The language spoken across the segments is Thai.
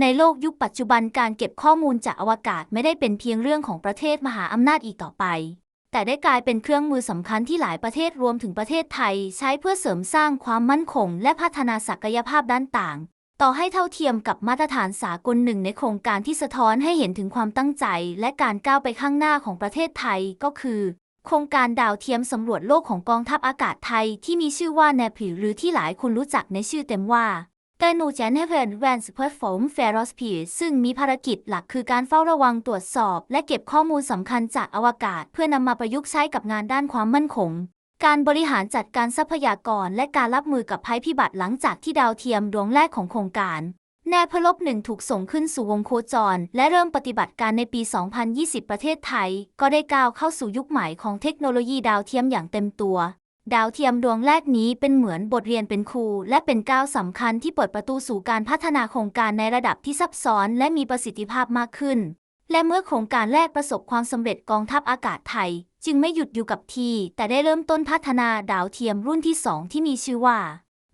ในโลกยุคปัจจุบันการเก็บข้อมูลจากอวกาศไม่ได้เป็นเพียงเรื่องของประเทศมหาอำนาจอีกต่อไป แต่ได้กลายเป็นเครื่องมือสำคัญที่หลายประเทศรวมถึงประเทศไทย ใช้เพื่อเสริมสร้างความมั่นคง และพัฒนาศักยภาพด้านต่าง ต่อให้เท่าเทียมกับมาตรฐานสากลหนึ่งในโครงการที่สะท้อนให้เห็นถึงความตั้งใจ และการก้าวไปข้างหน้าของประเทศไทยก็คือ โครงการดาวเทียมสำรวจโลกของกองทัพอากาศไทยที่มีชื่อว่า n a p i หรือที่หลายคนรู้จักในชื่อเต็มว่า g a n u j a n e v e n Van s p e r f o r m f e r o s p e r ซึ่งมีภารกิจหลักคือการเฝ้าระวังตรวจสอบ และเก็บข้อมูลสำคัญจากอวกาศ เพื่อนำมาประยุกต์ใช้กับงานด้านความมั่นคง การบริหารจัดการทรัพยากร และการรับมือกับภัยพิบัติหลังจากที่ดาวเทียมดวงแรกของโครงการแนพลบหนึ่งถูกส่งขึ้นสู่วงโคจร และเริ่มปฏิบัติการในปี 2020 ประเทศไทย ก็ได้ก้าวเข้าสู่ยุคใหม่ของเทคโนโลยีดาวเทียมอย่างเต็มตัว ดาวเทียมดวงแรกนี้เป็นเหมือนบทเรียนเป็นครู และเป็นก้าวสำคัญที่เปิดประตูสู่การพัฒนาโครงการในระดับที่ซับซ้อนและมีประสิทธิภาพมากขึ้น และเมื่อโครงการแรกประสบความสำเร็จกองทัพอากาศไทย จึงไม่หยุดอยู่กับที่ แต่ได้เริ่มต้นพัฒนาดาวเทียมรุ่นที่ 2 ที่มีชื่อว่า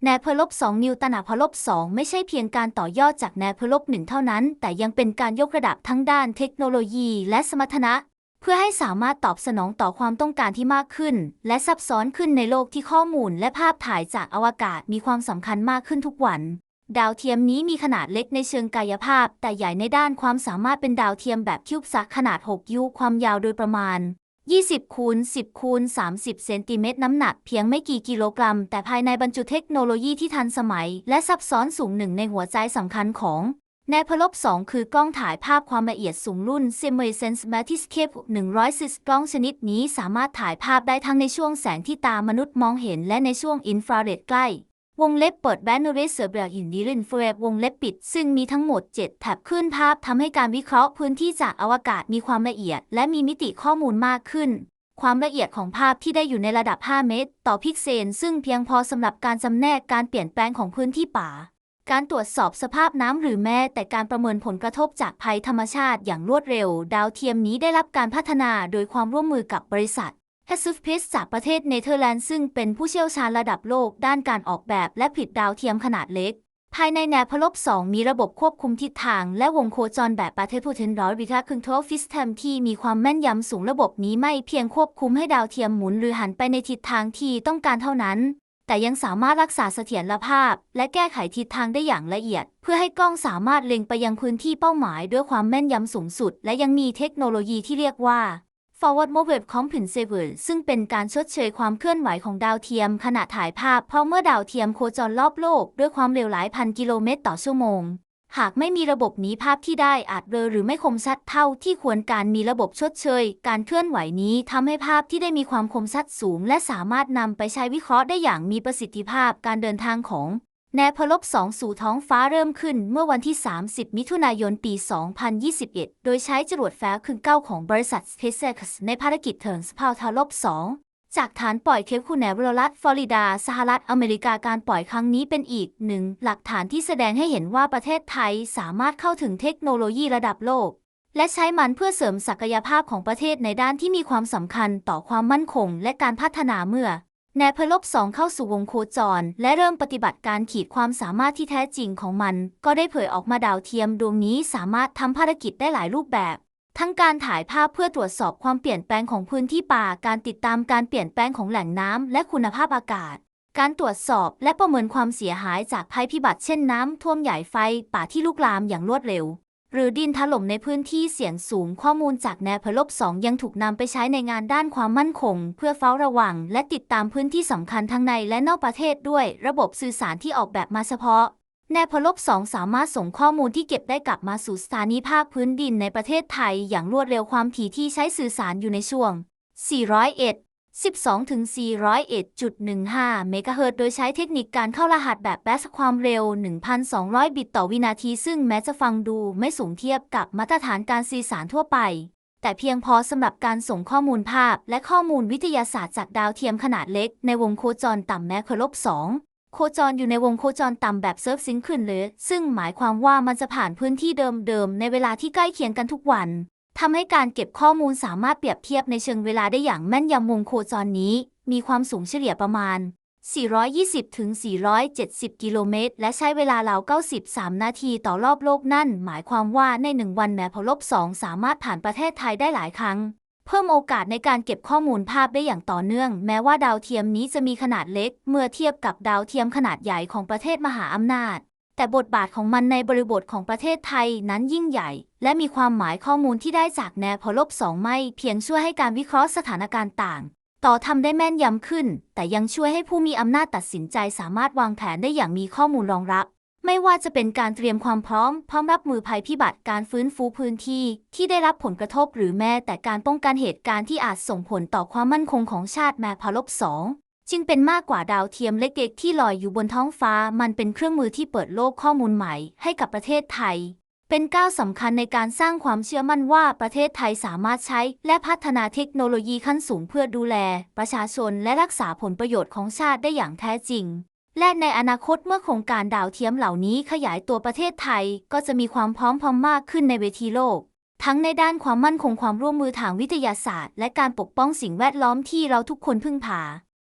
แนพลบ2นิวตันพลบ2ไม่ใช่เพียงการต่อยอดจากแนพลบ1เท่านั้น แต่ยังเป็นการยกระดับทั้งด้านเทคโนโลยี และสมรรถนะ เพื่อให้สามารถตอบสนองต่อความต้องการที่มากขึ้น และซับซ้อนขึ้นในโลกที่ข้อมูลและภาพถ่ายจากอวกาศมีความสำคัญมากขึ้นทุกวัน ดาวเทียมนี้มีขนาดเล็กในเชิงกายภาพ แต่ใหญ่ในด้านความสามารถเป็นดาวเทียมแบบคิวบซักขนาด 6 ยูความยาวโดยประมาณ 20คูณ10คูณ30 เซนติเมตรน้ำหนักเพียงไม่กี่กิโลกรัม แต่ภายในบรรจุเทคโนโลยีที่ทันสมัย และซับซ้อนสูงหนึ่งในหัวใจสำคัญของ แนพลบ2คือกล้องถ่ายภาพความละเอียดสูงรุ่น s i m u l a t i o n Matiscape 110 กล้องชนิดนี้สามารถถ่ายภาพได้ทั้งในช่วงแสงที่ตามนุษย์มองเห็นและในช่วงอินฟราเรดใกล้ วงเล็บเปิดแบนเรเซอร์เบลอินดิลินเฟรวงเล็บปิด ซึ่งมีทั้งหมด 7 แถบขึ้นภาพทำให้การวิเคราะห์พื้นที่จากอวกาศมีความละเอียด และมีมิติข้อมูลมากขึ้น ความละเอียดของภาพที่ได้อยู่ในระดับ 5 เมตร ต่อพิกเซลซึ่งเพียงพอสำหรับการจำแนกการเปลี่ยนแปลงของพื้นที่ป่า การตรวจสอบสภาพน้ำหรือแม้แต่การประเมินผลกระทบจากภัยธรรมชาติอย่างรวดเร็ว ดาวเทียมนี้ได้รับการพัฒนาโดยความร่วมมือกับบริษัท h e s u f p a c e จากประเทศเนเธอร์แลนด์ซึ่งเป็นผู้เชี่ยวชาญระดับโลกด้านการออกแบบและผลิตดาวเทียมขนาดเล็ก ภายในแนวพลบ 2 มีระบบควบคุมทิศทาง และวงโคจรแบบปาเทพูเทนร้อยวิทาคึงโทฟิสเทมที่มีความแม่นยำสูงระบบนี้ไม่เพียงควบคุมให้ดาวเทียมหมุนหรือหันไปในทิศทางที่ต้องการเท่านั้น แต่ยังสามารถรักษาเสถียรภาพ และแก้ไขทิศทางได้อย่างละเอียด เพื่อให้กล้องสามารถเล็งไปยังพื้นที่เป้าหมายด้วยความแม่นยำสูงสุด และยังมีเทคโนโลยีที่เรียกว่า Forward Mobile Compensable ซึ่งเป็นการชดเชยความเคลื่อนไหวของดาวเทียม ขณะถ่ายภาพ เพราะเมื่อดาวเทียมโคจรรอบโลกด้วยความเร็วหลายพันกิโลเมตรต่อชั่วโมง หากไม่มีระบบนี้ภาพที่ได้อาจเบลอหรือไม่คมชัดเท่าที่ควรการมีระบบชดเชย การเคลื่อนไหวนี้ทำให้ภาพที่ได้มีความคมชัดสูง และสามารถนำไปใช้วิเคราะห์ได้อย่างมีประสิทธิภาพการเดินทางของแนวพลบ2สู่ท้องฟ้าเริ่มขึ้นเมื่อวันที่ 30 มิถุนายน ปี 2021 โดยใช้จรวดแฟร์คืนเก้าของบริษัท SpaceX ในภารกิจเทิร์นสพาวทาลบ2 จากฐานปล่อยเคปคูแนวรัฐฟลอริดา สหรัฐอเมริกาการปล่อยครั้งนี้เป็นอีกหนึ่งหลักฐานที่แสดงให้เห็นว่าประเทศไทยสามารถเข้าถึงเทคโนโลยีระดับโลก และใช้มันเพื่อเสริมศักยภาพของประเทศในด้านที่มีความสำคัญต่อความมั่นคงและการพัฒนาเมื่อแนวพลบสองเข้าสู่วงโคจร และเริ่มปฏิบัติการขีดความสามารถที่แท้จริงของมัน ก็ได้เผยออกมาดาวเทียมดวงนี้สามารถทำภารกิจได้หลายรูปแบบ ทั้งการถ่ายภาพเพื่อตรวจสอบความเปลี่ยนแปลงของพื้นที่ป่า การติดตามการเปลี่ยนแปลงของแหล่งน้ำและคุณภาพอากาศ การตรวจสอบและประเมินความเสียหายจากภัยพิบัติเช่นน้ำท่วมใหญ่ไฟป่าที่ลุกลามอย่างรวดเร็ว หรือดินถล่มในพื้นที่เสี่ยงสูงข้อมูลจากแนวพลบ2ยังถูกนำไปใช้ในงานด้านความมั่นคง เพื่อเฝ้าระวัง และติดตามพื้นที่สำคัญทั้งในและนอกประเทศด้วย ระบบสื่อสารที่ออกแบบมาเฉพาะ แนพลบ2สามารถส่งข้อมูลที่เก็บได้กลับมาสู่สถานีภาคพื้นดินในประเทศไทยอย่างรวดเร็วความถี่ที่ใช้สื่อสารอยู่ในช่วง 401 12ถึง401.15 เมกะเฮิรตโดยใช้เทคนิคการเข้ารหัสแบบแบสความเร็ว 1,200 บิตต่อวินาที ซึ่งแม้จะฟังดูไม่สูงเทียบกับมาตรฐานการสื่อสารทั่วไป แต่เพียงพอสำหรับการส่งข้อมูลภาพและข้อมูลวิทยาศาสตร์จากดาวเทียมขนาดเล็กในวงโคจรต่ำแม้เคลบ2 โคจรอยู่ในวงโคจรต่ำแบบเซิร์ฟซิงค์ขึ้นเลยซึ่งหมายความว่ามันจะผ่านพื้นที่เดิมๆในเวลาที่ใกล้เคียงกันทุกวันทำให้การเก็บข้อมูลสามารถเปรียบเทียบในเชิงเวลาได้อย่างแม่นยำวงโคจรนี้ มีความสูงเฉลี่ยประมาณ 420 ถึง 470 กิโลเมตร และใช้เวลาราว 93 นาทีต่อรอบโลกนั่น หมายความว่าในหนึ่งวันแมพลบ2สามารถผ่านประเทศไทยได้หลายครั้ง เพิ่มโอกาสในการเก็บข้อมูลภาพได้อย่างต่อเนื่อง แม้ว่าดาวเทียมนี้จะมีขนาดเล็ก เมื่อเทียบกับดาวเทียมขนาดใหญ่ของประเทศมหาอำนาจ แต่บทบาทของมันในบริบทของประเทศไทยนั้นยิ่งใหญ่ และมีความหมายข้อมูลที่ได้จากแนวพลบ2ไม่ เพียงช่วยให้การวิเคราะห์สถานการณ์ต่าง ต่อทำได้แม่นยำขึ้น แต่ยังช่วยให้ผู้มีอำนาจตัดสินใจสามารถวางแผนได้อย่างมีข้อมูลรองรับ ไม่ว่าจะเป็นการเตรียมความพร้อม พร้อมรับมือภัยพิบัติการฟื้นฟูพื้นที่ ที่ได้รับผลกระทบหรือแม้แต่การป้องกันเหตุการณ์ที่อาจส่งผลต่อความมั่นคงของชาติแม้พลบสองจึงเป็นมากกว่าดาวเทียมเล็กๆที่ลอยอยู่บนท้องฟ้า มันเป็นเครื่องมือที่เปิดโลกข้อมูลใหม่ให้กับประเทศไทย เป็นก้าวสำคัญในการสร้างความเชื่อมั่นว่าประเทศไทยสามารถใช้และพัฒนาเทคโนโลยีขั้นสูงเพื่อดูแล ประชาชนและรักษาผลประโยชน์ของชาติได้อย่างแท้จริง และในอนาคตเมื่อโครงการดาวเทียมเหล่านี้ขยายตัวประเทศไทยก็จะมีความพร้อมพร้อมมากขึ้นในเวทีโลก ทั้งในด้านความมั่นคงความร่วมมือทางวิทยาศาสตร์ และการปกป้องสิ่งแวดล้อมที่เราทุกคนพึ่งพา